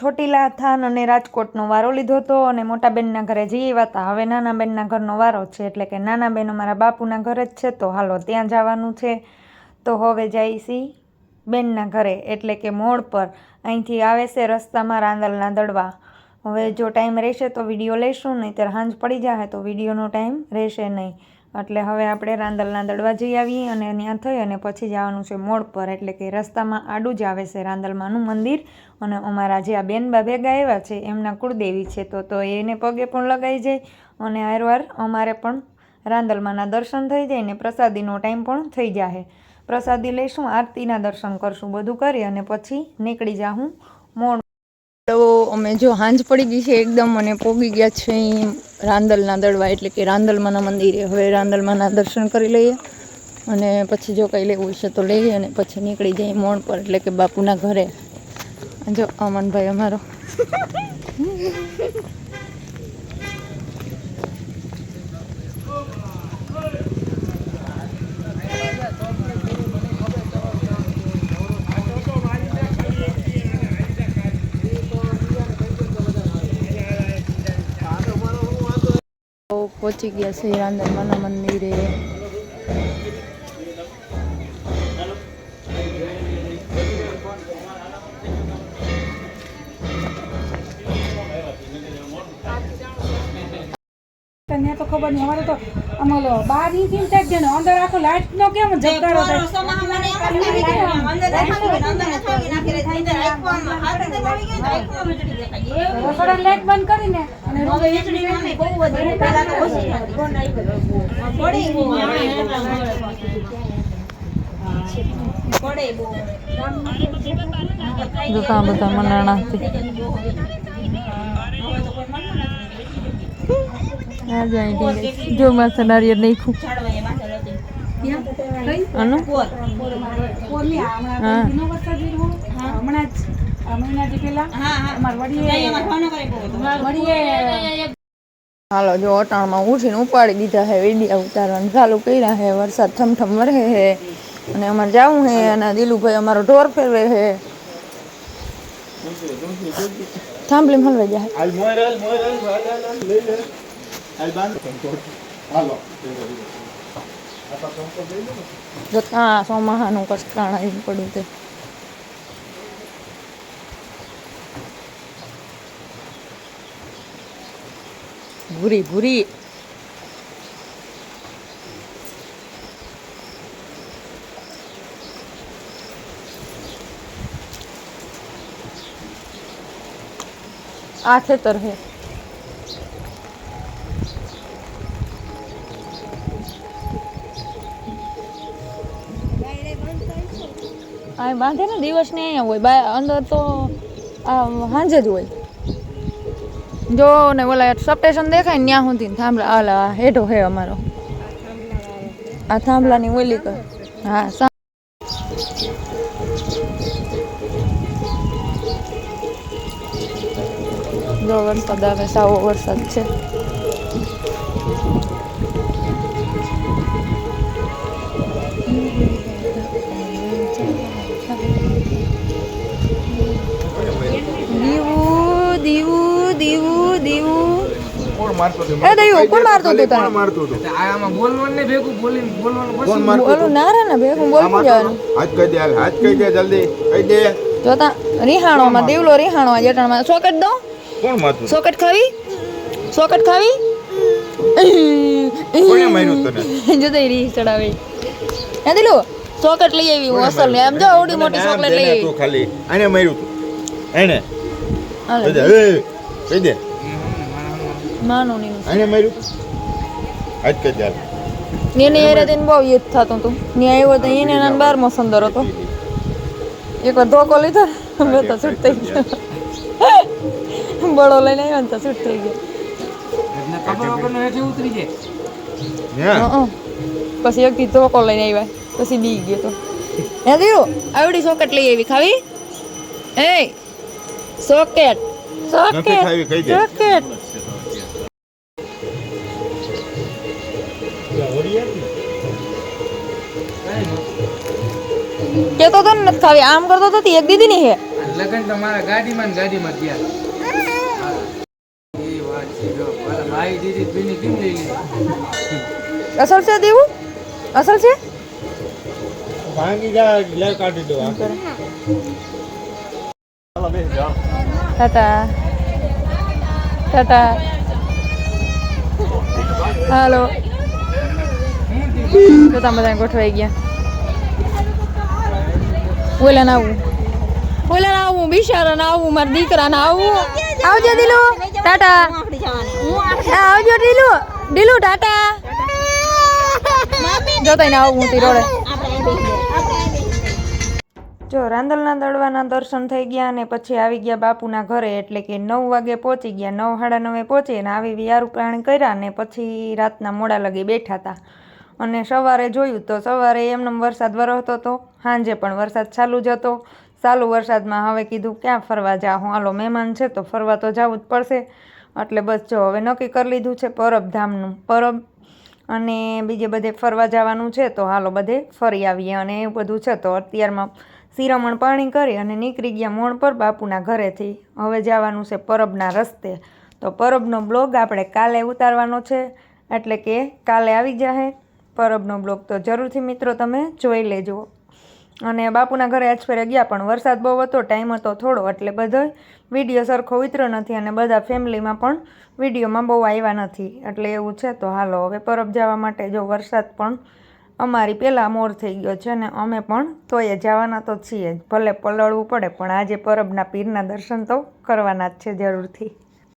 Chotila than અને રાજકોટનો વારો લીધો હતો અને મોટા બેનના ઘરે જઈ આવ્યા હતા. હવે નાના બેનના ઘરનો વારો છે, એટલે કે નાના બેન અમારા બાપુના ઘરે જ છે, તો હાલો ત્યાં જવાનું છે. તો હવે જઈશી બેનના ઘરે, એટલે કે મોડ પર. અહીંથી આવે છે રસ્તામાં રાંદલના દડવા. હવે જો ટાઈમ રહેશે તો વીડિયો લઈશું નહીં ત્યારે સાંજ પડી જાય તો વિડીયોનો ટાઈમ રહેશે નહીં. એટલે હવે આપણે રાંદલના દડવા જઈ આવીએ અને ત્યાં થઈ અને પછી જવાનું છે મોડ પર. એટલે કે રસ્તામાં આડું જ આવે છે રાંદલમાનું મંદિર. અને અમારા જે આ બેનબા ભેગા આવ્યા છે, એમના કુળદેવી છે તો તો એને પગે પણ લગાઈ જાય અને હારવાર અમારે પણ રાંદલમાના દર્શન થઈ જાય ને પ્રસાદીનો ટાઈમ પણ થઈ જાય પ્રસાદી લઈશું, આરતીના દર્શન કરશું, બધું કરી અને પછી નીકળી જાઉં મોડ. તો અમે જો હાંજ પડી ગઈ છે એકદમ અને પોગી ગયા છે રાંદલના દડવા, એટલે કે રાંદલમાના મંદિરે હવે રાંદલમાના દર્શન કરી લઈએ. અને પછી જો કંઈ લેવું છે તો લઈએ અને પછી નીકળી જઈએ મોણ પર, એટલે કે બાપુના ઘરે. જો અમનભાઈ અમારો. પહોંચી ગયા છે રાંદલમાના મંદિરે તને તો ખબર નહીં અમારે તો અમારો બાર ઇંચ જ છે અંદર આખો લાઈટ નો કેમ થાય? રસોડા લાઈટ બંધ કરીને જોતા બધા જાય જો માથે નારિયેળ નાખ્યું. વડીએ હાલો, જો અટાણમાં ઉઠીને ઉપાડી દીધા હે, વિડિયા ઉતારવાનું. ચાલુ કર્યા હે, વરસાદ થમઠમ વરહે હે. અને અમારે જાવું હે, અને દિલુભાઈ અમારો ઢોર ફેરવે હે. થાંભલી હલવાઈ જાય. ત્યાં સોમાહાનું કષ્ટાણ આવી પડ્યું તે ભૂરી ભૂરી આ ખેતર હે આ બાંધે ને દિવસ ને અહીંયા હોય, બા, અંદર તો સાંજે જ હોય. જો ને ઓલા સબસ્ટેશન દેખાય ને ત્યાં સુધી થાંભલા આલા હેઠો હે અમારો. આ થાંભલાની ઓલી કર, હા જો વરસાદ આવે, સાવો વરસાદ છે. મારતો હતો? એ દયું, કોણ મારતો હતો તને? મારતો હતો? આમાં બોલવાનું ને ભેગું બોલીને બોલવાનું કોણ મારતો ના રે ને ભેગું આ બોલતું મારતો હતો? જવાનું હાથ કહી દે હાથ કહી દે જલ્દી કહી દે. જોતા રીહાણોમાં દેવલો રીહાણો આ સોકટ દો. કોણ મારતું? સોકેટ ખાવી? સોકેટ ખાવી? કોણે માર્યું તને? જો તો રી ચડાવે. હે દિલુ સોકેટ લઈ આવી હું અસલ ને આમ જો આવડી મોટી ચોકલેટ લઈ આવી. તું ખાલી. આને માર્યું તું. એને. કહી દે. માર્યું? એને એ રીતે બહુ યુદ્ધ થતું હતું ને આવ્યો તો એને નાનો બારમો સંદર હતો. એકવાર ધોકો લીધો તો છૂટ થઈ ગયો. બળો લઈને આવ્યો ને તો છૂટ થઈ ગયો. ઉતરી જાય. પછી એક ધોકો લઈને આવ્યા. પછી બી ગયો તો. હે દીરો આવડી સોકેટ લઈ આવી ખાવી? એ સોકેટ. Socket socket. કેતો તો ને નથી ખાવી આમ કરતો તો તી એક દીદી ની હે. લગન તમારા મારા ગાડીમાં ને ગાડીમાં ગયા. અસલ છે દેવું? અસલ છે? ભાંગી જા લે કાઢી દો ચાલો બેસી જાઓ. ટાટા. ટાટા. હાલો. તો તમે બધા ગોઠવાઈ ગયા. ઓલા ના આવું. ઓલા ના આવું બિચારા ના આવું મારા દીકરા ના આવું. આવજો દિલુ ટાટા. આવજો દિલુ. દિલુ ટાટા. જો ને આવું હું તિરોડે જો રાંદલના દડવાના દર્શન થઈ ગયા અને પછી આવી ગયા બાપુના ઘરે એટલે કે નવ વાગે પહોંચી ગયા. નવ સાડા નવે પહોંચી અને આવી વિયારું પ્રાણી કર્યા ને પછી રાતના મોડા લગી બેઠા હતા અને સવારે જોયું તો સવારે એમને વરસાદ વરસતો હતો સાંજે પણ વરસાદ ચાલુ જ હતો. ચાલુ વરસાદમાં હવે કીધું, ક્યાં ફરવા જાઉં હાલો, મહેમાન છે તો ફરવા તો જવું જ પડશે. એટલે બસ જો હવે નક્કી કરી લીધું છે પરબ ધામનું પરબ અને બીજે બધે ફરવા જવાનું છે તો હાલો બધે ફરી આવીએ અને એવું બધું છે તો અત્યારમાં શિરામણ પાણી કરી અને નીકળી ગયા મોણ પર બાપુના ઘરેથી. હવે જવાનું છે પરબના રસ્તે. તો પરબનો બ્લોગ આપણે કાલે ઉતારવાનો છે. એટલે કે કાલે આવી જાહે. પરબનો બ્લોગ તો જરૂરથી મિત્રો તમે જોઈ લેજો. અને બાપુના ઘરે આજ ગયા પણ વરસાદ બહુ હતો, ટાઈમ હતો થોડો, એટલે બધો વીડિયો સરખો ઉતર્યો નથી અને બધા ફેમિલીમાં પણ વિડીયોમાં બહુ આવ્યા નથી. એટલે એવું છે તો હાલો, હવે પરબ જવા માટે જો વરસાદ પણ અમારી પહેલાં મોર થઈ ગયો છે ને અમે પણ તોય જવાના તો છીએ જ. ભલે પલળવું પડે, પણ આજે પરબના પીરના દર્શન તો કરવાના જ છે જરૂરથી.